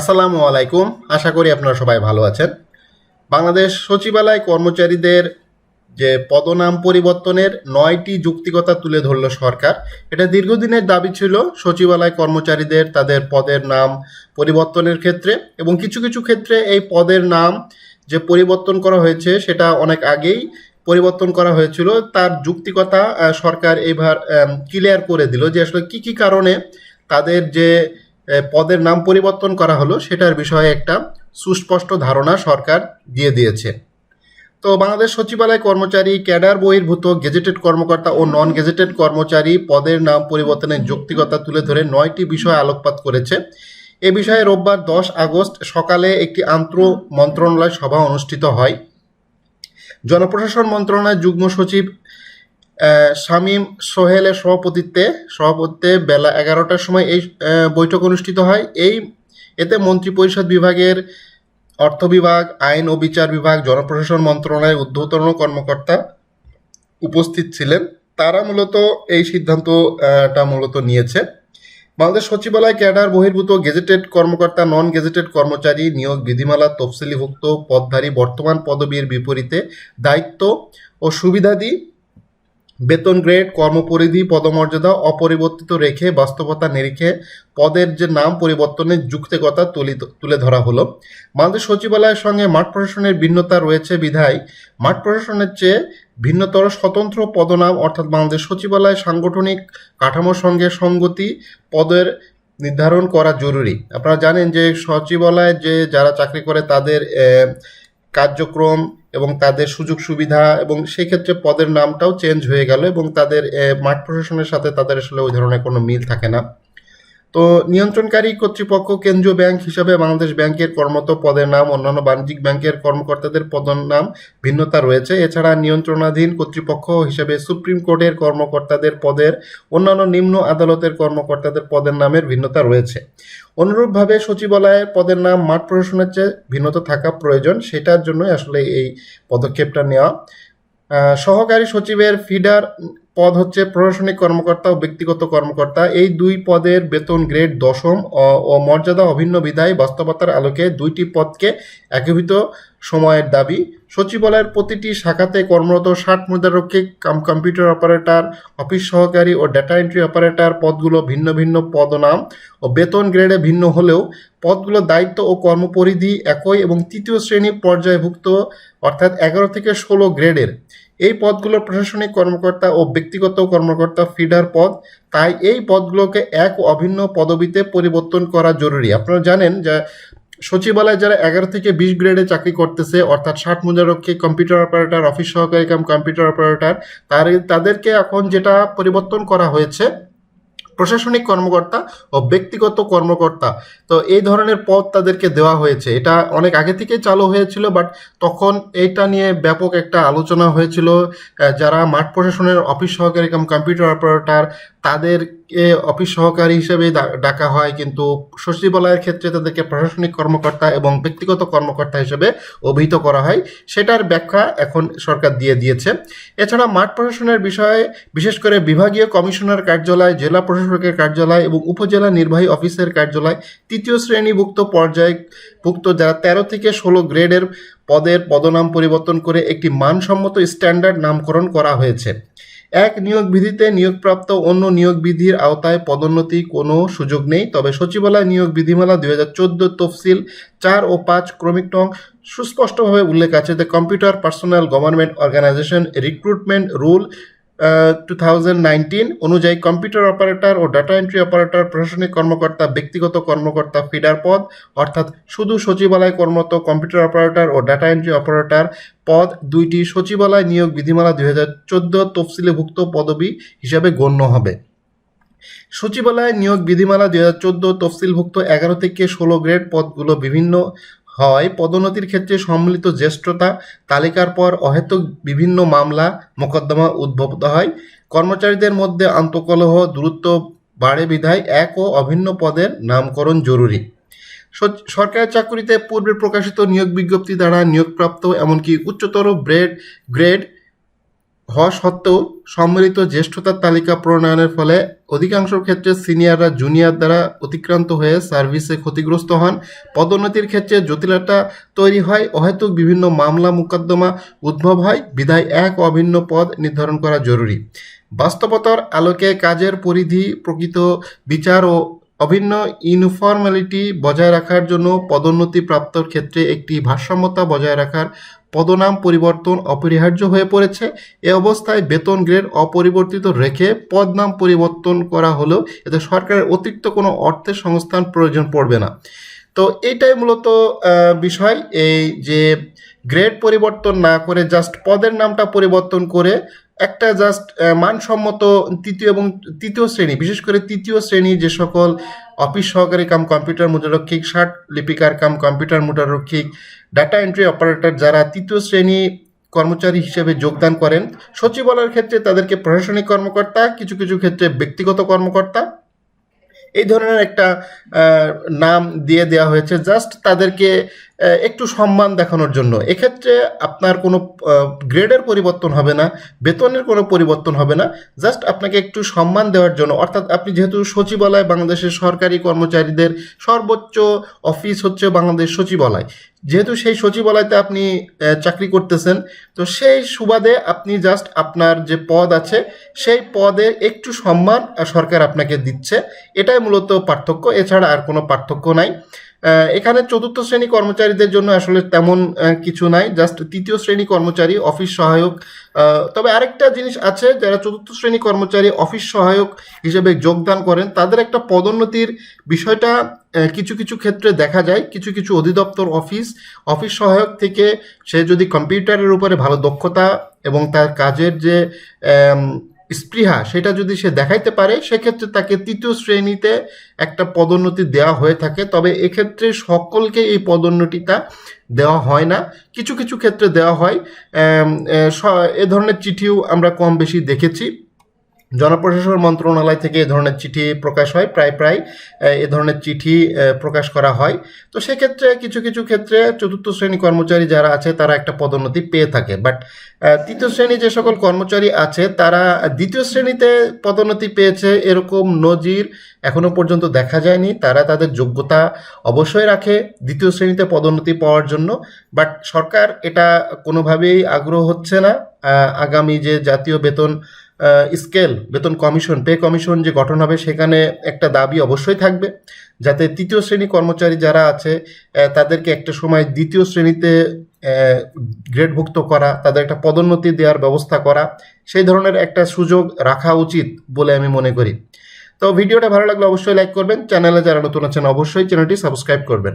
আসসালামু আলাইকুম। আশা করি আপনারা সবাই ভালো আছেন। বাংলাদেশ সচিবালয় কর্মচারীদের যে পদনাম পরিবর্তনের নয়টি যুক্তিকতা তুলে ধরল সরকার, এটা দীর্ঘদিনের দাবি ছিল সচিবালয় কর্মচারীদের তাদের পদের নাম পরিবর্তনের ক্ষেত্রে এবং কিছু কিছু ক্ষেত্রে এই পদের নাম যে পরিবর্তন করা হয়েছে সেটা অনেক আগেই পরিবর্তন করা হয়েছিল। তার যুক্তিকতা সরকার এবার ক্লিয়ার করে দিল যে আসলে কি কি কারণে তাদের যে পদের নাম পরিবর্তন করা হলো। সেটার বিষয়ে একটা সুস্পষ্ট ধারণা সরকার দিয়ে দিয়েছে। তো বাংলাদেশ সচিবালয় কর্মচারী, ক্যাডার, বহির্ভূত, গেজেটেড কর্মকর্তা ও নন গেজেটেড কর্মচারী পদের নাম পরিবর্তনের যৌক্তিকতা তুলে ধরে নয়টি বিষয় আলোকপাত করেছে। এ বিষয়ে রোববার দশ আগস্ট সকালে একটি আন্তঃ মন্ত্রণালয় সভা অনুষ্ঠিত হয়। জনপ্রশাসন মন্ত্রণালয়ের যুগ্ম সচিব শামীম সোহেলের সভাপতিত্বে সভাপতিত্বে বেলা এগারোটার সময় এই বৈঠক অনুষ্ঠিত হয়। এই, এতে মন্ত্রিপরিষদ বিভাগের অর্থ বিভাগ, আইন ও বিচার বিভাগ, জনপ্রশাসন মন্ত্রণালয়ের ঊর্ধ্বতন কর্মকর্তা উপস্থিত ছিলেন। তারা মূলত এই সিদ্ধান্তটা মূলত নিয়েছে। বাংলাদেশ সচিবালয় ক্যাডার, বহির্ভূত গেজেটেড কর্মকর্তা নন গেজেটেড কর্মচারী নিয়োগ বিধিমালা তফসিলিভুক্ত পদধারী বর্তমান পদবীর বিপরীতে দায়িত্ব ও সুবিধাদি বেতন গ্রেড, কর্মপরিধি, পদমর্যাদা, অপরিবর্তিত রেখে, বাস্তবতা নিরিখে পদের যে নাম পরিবর্তনের যুক্তিকতা তুলি- তুলে ধরা হলো। বাংলাদেশ সচিবালয়ের সঙ্গে মাঠ প্রশাসনের ভিন্নতা রয়েছে বিধায়। মাঠ প্রশাসনের চেয়ে ভিন্নতর স্বতন্ত্র পদনাম অর্থাৎ বাংলাদেশ সচিবালয় সাংগঠনিক কাঠামোর সঙ্গে সঙ্গতি পদের নির্ধারণ করা জরুরি। আপনারা জানেন যে সচিবালয়ে যে যারা চাকরি করে তাদের কার্যক্রম এবং তাদের সুযোগ সুবিধা এবং সেই ক্ষেত্রে পদের নামটাও চেঞ্জ হয়ে গেল এবং তাদের মাঠ প্রশাসনের সাথে তাদের আসলে ওই ধরনের কোনো মিল থাকে না। তো নিয়ন্ত্রণকারী কর্তৃপক্ষ কেন্দ্রীয় ব্যাংক হিসাবে বাংলাদেশ ব্যাংকের কর্মরত পদের নাম, অন্যান্য বাণিজ্যিক ব্যাংকের কর্মকর্তাদের পদের নাম ভিন্নতা রয়েছে। এছাড়া নিয়ন্ত্রণাধীন কর্তৃপক্ষ হিসাবে সুপ্রিম কোর্টের কর্মকর্তাদের পদের, অন্যান্য নিম্ন আদালতের কর্মকর্তাদের পদের নামের ভিন্নতা রয়েছে। অনুরূপভাবে সচিবালয়ের পদের নাম মাঠ প্রশাসনের চেয়ে ভিন্নতা থাকা প্রয়োজন, সেটার জন্য আসলে এই পদক্ষেপটা নেওয়া। সহকারী সচিবের ফিডার পদ হচ্ছে প্রশাসনিক কর্মকর্তা ও ব্যক্তিগত কর্মকর্তা। এই দুই পদের বেতন গ্রেড দশম ও- মর্যাদা অভিন্ন বিধায় বাস্তবতার আলোকে দুইটি পদকে একীভূত সময়ের দাবি। সচিবালয়ের প্রতিটি শাখাতে কর্মরত ষাট মুদ্রারক্ষী কাম, কম্পিউটার অপারেটর, অফিস সহকারী ও ডেটা এন্ট্রি অপারেটর পদগুলো ভিন্ন ভিন্ন পদনাম ও বেতন গ্রেডে ভিন্ন হলেও পদগুলোর দায়িত্ব ও কর্মপরিধি একই এবং তৃতীয় শ্রেণি পর্যায়ভুক্ত, অর্থাৎ এগারো থেকে ষোলো গ্রেডের। এই পদগুলো প্রশাসনিক কর্মকর্তা ও ব্যক্তিগত কর্মকর্তা ফিডার পদ। তাই এই পদগুলোকে এক অভিন্ন পদবিতে পরিবর্তন করা জরুরি। আপনারা জানেন যে সচিবালয়ে যারা এগারো থেকে বিশ গ্রেডে চাকরি করতেছে, অর্থাৎ ষাট মুজারক্ষী কম্পিউটার অপারেটর, অফিস সহকারী কাম কম্পিউটার অপারেটর, তার তাদেরকে এখন যেটা পরিবর্তন করা হয়েছে প্রশাসনিক কর্মকর্তা ও ব্যক্তিগত কর্মকর্তা। তো এই ধরনের পদ তাদেরকে দেওয়া হয়েছে। এটা অনেক আগে থেকেই চালু হয়েছিল বাট তখন এইটা নিয়ে ব্যাপক একটা আলোচনা হয়েছিল। যারা মাঠ প্রশাসনের অফিস সহকারী কাম কম্পিউটার অপারেটর তাদেরকে অফিস সহকারী হিসেবে ডাকা হয়। কিন্তু সচিবালয়ের ক্ষেত্রে তাদেরকে প্রশাসনিক কর্মকর্তা এবং ব্যক্তিগত কর্মকর্তা হিসেবে অভিহিত করা হয়। সেটার ব্যাখ্যা এখন সরকার দিয়ে দিয়েছে। এছাড়া মাঠ প্রশাসনের বিষয়ে বিশেষ করে বিভাগীয় কমিশনার কার্যালয়, জেলা প্রশাসকের কার্যালয় এবং উপজেলা নির্বাহী অফিসের কার্যালয় তৃতীয় শ্রেণীভুক্ত পর্যায়ভুক্ত যারা তেরো থেকে ষোলো গ্রেডের পদের পদনাম পরিবর্তন করে একটি মানসম্মত স্ট্যান্ডার্ড নামকরণ করা হয়েছে। এক নিয়োগ বিধিতে নিয়োগপ্রাপ্ত অন্য নিয়োগ বিধির আওতায় পদোন্নতি কোনো সুযোগ নেই। তবে সচিবালয় নিয়োগ বিধিমালা দুই হাজার চোদ্দ তফসিল চার ও পাঁচ ক্রমিক টং সুস্পষ্টভাবে উল্লেখ আছে the computer personnel government organisation recruitment rule two অনুযায়ী কম্পিউটার অপারেটর ও ডাটা এন্ট্রি অপারেটর প্রশাসনিক কর্মকর্তা, ব্যক্তিগত কর্মকর্তা ফিডার পদ, অর্থাৎ শুধু সচিবালয় কর্মরত কম্পিউটার অপারেটর ও ডাটা এন্ট্রি অপারেটর পদ দুইটি সচিবালয় নিয়োগ বিধিমালা দুই হাজার চোদ্দ তফসিলিভুক্ত পদবি হিসাবে গণ্য হবে। সচিবালয় নিয়োগ বিধিমালা দুই হাজার চোদ্দ তফসিলভুক্ত এগারো থেকে ষোলো গ্রেড পদগুলো বিভিন্ন হয়। পদোন্নতির ক্ষেত্রে সম্মিলিত জ্যেষ্ঠতা, তালিকার পর অহেতুক বিভিন্ন মামলা, মোকদ্দমা উদ্ভূত হয়। কর্মচারীদের মধ্যে আন্তঃকলহ দূরত্ব বাড়ে বিধায় এক ও অভিন্ন পদের নামকরণ জরুরি। সরকারি চাকুরিতে পূর্বে প্রকাশিত নিয়োগ বিজ্ঞপ্তি দ্বারা নিয়োগপ্রাপ্ত এমনকি উচ্চতর ব্রেড, গ্রেড হওয়া সত্ত্বেও সম্মিলিত জ্যেষ্ঠতার তালিকা প্রণয়নের ফলে অধিকাংশ ক্ষেত্রে সিনিয়ররা জুনিয়র দ্বারা অতিক্রান্ত হয়ে সার্ভিসে ক্ষতিগ্রস্ত হন। পদোন্নতির ক্ষেত্রে জটিলতা তৈরি হয়, অহেতুক বিভিন্ন মামলা মোকদ্দমা উদ্ভব হয়, বিধায় এক অভিন্ন পদ নির্ধারণ করা জরুরি। বাস্তবতার আলোকে কাজের পরিধি, প্রকৃত বিচার ও অভিন্ন ইউনিফর্মালিটি বজায় রাখার জন্য পদোন্নতি প্রাপ্তর ক্ষেত্রে একটি ভারসাম্যতা বজায় রাখার পদনাম পরিবর্তন অপরিহার্য হয়ে পড়েছে। এ অবস্থায় বেতন গ্রেড অপরিবর্তিত রেখে পদনাম পরিবর্তন করা হলেও এতে সরকারের অতিরিক্ত কোনো অর্থের সংস্থান প্রয়োজন পড়বে না। তো এইটাই মূলত বিষয়। এই যে গ্রেড পরিবর্তন না করে জাস্ট পদের নামটা পরিবর্তন করে একটা জাস্ট মানসম্মত তৃতীয় এবং তৃতীয় শ্রেণি, বিশেষ করে তৃতীয় শ্রেণি যে সকল অফিস সহকারী কাম কম্পিউটার মুদ্রারক্ষিক শার্ট লিপিকার কাম কম্পিউটার মুদ্রারক্ষিক ডাটা এন্ট্রি অপারেটর যারা তৃতীয় শ্রেণি কর্মচারী হিসেবে যোগদান করেন, সচিবালয়ের ক্ষেত্রে তাদেরকে প্রশাসনিক কর্মকর্তা, কিছু কিছু ক্ষেত্রে ব্যক্তিগত কর্মকর্তা। এই ধরনের একটা নাম দিয়ে দেওয়া হয়েছে। জাস্ট তাদেরকে একটু সম্মান দেখানোর জন্য। এক্ষেত্রে আপনার কোনো গ্রেডের পরিবর্তন হবে না, বেতনের কোনো পরিবর্তন হবে না, জাস্ট আপনাকে একটু সম্মান দেওয়ার জন্য। অর্থাৎ আপনি যেহেতু সচিবালয়, বাংলাদেশের সরকারি কর্মচারীদের সর্বোচ্চ অফিস হচ্ছে বাংলাদেশ সচিবালয়। যেহেতু সেই সচিবালয়তে আপনি চাকরি করতেছেন, তো সেই সুবাদে আপনি জাস্ট আপনার যে পদ আছে, সেই পদে একটু সম্মান সরকার আপনাকে দিচ্ছে। এটাই মূলত পার্থক্য। এছাড়া আর কোনো পার্থক্য নাই। এখানে চতুর্থ শ্রেণি কর্মচারীদের জন্য আসলে তেমন কিছু নাই। জাস্ট তৃতীয় শ্রেণি কর্মচারী, অফিস সহায়ক তবে আরেকটা জিনিস আছে, যারা চতুর্থ শ্রেণি কর্মচারী, অফিস সহায়ক হিসেবে যোগদান করেন, তাদের একটা পদোন্নতির বিষয়টা কিছু কিছু ক্ষেত্রে দেখা যায়। কিছু কিছু অধিদপ্তর অফিস অফিস সহায়ক থেকে সে যদি কম্পিউটারের উপরে ভালো দক্ষতা এবং তার কাজের যে স্পৃহা, সেটা যদি সে দেখাইতে পারে, সেক্ষেত্রে তাকে তৃতীয় শ্রেণীতে একটা পদোন্নতি দেওয়া হয়ে থাকে। তবে এক্ষেত্রে সকলকে এই পদোন্নতিটা দেওয়া হয় না। কিছু কিছু ক্ষেত্রে দেওয়া হয়। এ ধরনের চিঠিও আমরা কম বেশি দেখেছি। জনপ্রশাসন মন্ত্রণালয় থেকে এ ধরনের চিঠি প্রকাশ হয়, প্রায় প্রায়, এ ধরনের চিঠি প্রকাশ করা হয়। তো সেক্ষেত্রে কিছু কিছু ক্ষেত্রে চতুর্থ শ্রেণি কর্মচারী যারা আছে তারা একটা পদোন্নতি পেয়ে থাকে। বাট তৃতীয় শ্রেণি যে সকল কর্মচারী আছে তারা দ্বিতীয় শ্রেণীতে পদোন্নতি পেয়েছে এরকম নজির এখনও পর্যন্ত দেখা যায়নি। তারা তাদের যোগ্যতা অবশ্যই রাখে দ্বিতীয় শ্রেণীতে পদোন্নতি পাওয়ার জন্য। বাট সরকার এটা কোনোভাবেই আগ্রহ হচ্ছে না। আগামী যে জাতীয় বেতন স্কেল, বেতন কমিশন, পে কমিশন যে গঠন হবে সেখানে একটা দাবি অবশ্যই থাকবে, যাতে তৃতীয় শ্রেণি কর্মচারী যারা আছে তাদেরকে একটা সময় দ্বিতীয় শ্রেণীতে গ্রেডভুক্ত করা, তাদের একটা পদোন্নতি দেওয়ার ব্যবস্থা করা, সেই ধরনের একটা সুযোগ রাখা উচিত বলে আমি মনে করি। তো ভিডিওটা ভালো লাগলে অবশ্যই লাইক করবেন, চ্যানেলে যারা নতুন আছেন অবশ্যই চ্যানেলটি সাবস্ক্রাইব করবেন।